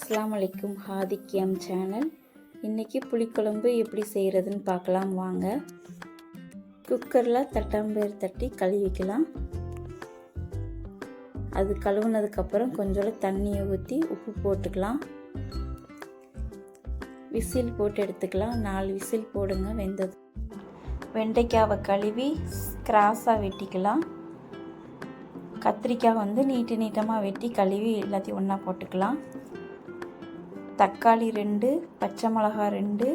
அஸ்லாம் அலைக்கும் ஹாதிக்யாம் சேனல். இன்றைக்கி புளிக்குழம்பு எப்படி செய்கிறதுன்னு பார்க்கலாம் வாங்க. குக்கரில் தட்டாம்பேர் தட்டி கழுவிக்கலாம். அது கழுவுனதுக்கப்புறம் கொஞ்சோண்டு தண்ணியை ஊற்றி உப்பு போட்டுக்கலாம். விசில் போட்டு எடுத்துக்கலாம். நாலு விசில் போடுங்க வெந்தது. வெண்டைக்காவை கழுவி கிராஸாக வெட்டிக்கலாம். கத்திரிக்காய் வந்து நீட்டு நீட்டமாக வெட்டி கழுவி எல்லாத்தையும் ஒன்றா போட்டுக்கலாம். தக்காளி ரெண்டு பச்சை மிளகா ரெண்டு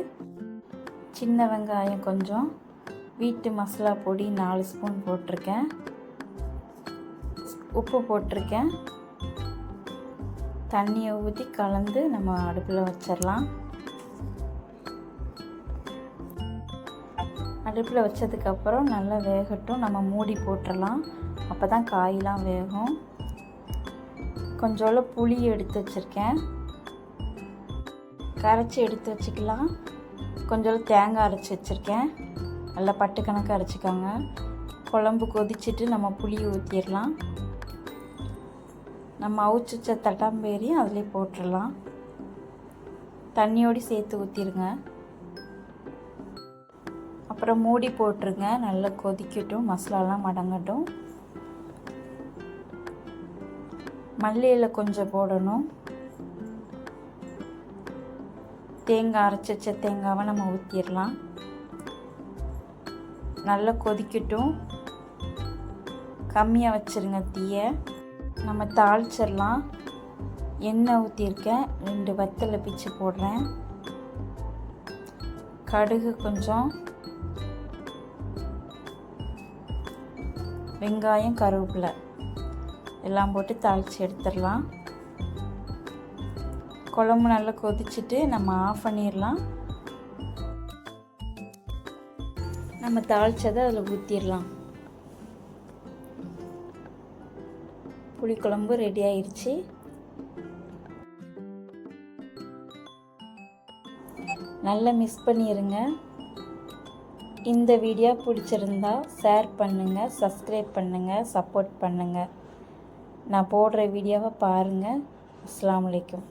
சின்ன வெங்காயம் கொஞ்சம் வீட்டு மசாலா பொடி நாலு ஸ்பூன் போட்டிருக்கேன். உப்பு போட்டிருக்கேன். தண்ணியை ஊற்றி கலந்து நம்ம அடுப்பில் வச்சிடலாம் அடுப்பில் வச்சதுக்கப்புறம் நல்லா வேகட்டும். நம்ம மூடி போட்டுடலாம் அப்போ தான் காயெலாம் வேகும். கொஞ்சோண்டு புளி எடுத்து வச்சுருக்கேன். கரைச்சி எடுத்து வச்சுக்கலாம். கொஞ்சம் தேங்காய் அரைச்சி வச்சுருக்கேன். நல்லா பட்டு கணக்கு அரைச்சிக்கோங்க. குழம்பு கொதிச்சுட்டு நம்ம புளி ஊற்றிடலாம் நம்ம அவிச்சு வச்ச தட்டாம்பேரி அதிலே போட்டுடலாம். தண்ணியோடு சேர்த்து ஊற்றிடுங்க அப்புறம் மூடி போட்டுருங்க. நல்லா கொதிக்கட்டும். மசாலாலாம் மடங்கட்டும். மல்லியில் கொஞ்சம் போடணும். தேங்காய் அரைச்சி வச்ச தேங்காவை நம்ம ஊற்றிடலாம் நல்லா கொதிக்கட்டும். கம்மியாக வச்சுருங்க தீயை. நம்ம தாளிச்சிடலாம். எண்ணெய் ஊற்றிருக்கேன் ரெண்டு வத்தலை பிச்சு போடுறேன். கடுகு கொஞ்சம். வெங்காயம் கருவேப்பிலை. எல்லாம் போட்டு தாளித்து எடுத்துடலாம். குழம்பு நல்லா கொதிச்சுட்டு நம்ம ஆஃப் பண்ணிடலாம். நம்ம தாளித்ததை அதில் ஊற்றிடலாம் புளிக்குழம்பு ரெடி ஆயிடுச்சு நல்லா மிஸ் பண்ணிடுங்க இந்த வீடியோ பிடிச்சிருந்தா ஷேர் பண்ணுங்கள் சப்ஸ்கிரைப் பண்ணுங்கள் சப்போர்ட் பண்ணுங்கள் நான் போடுற வீடியோவை பாருங்கள் அஸ்லாம் வலைக்கம்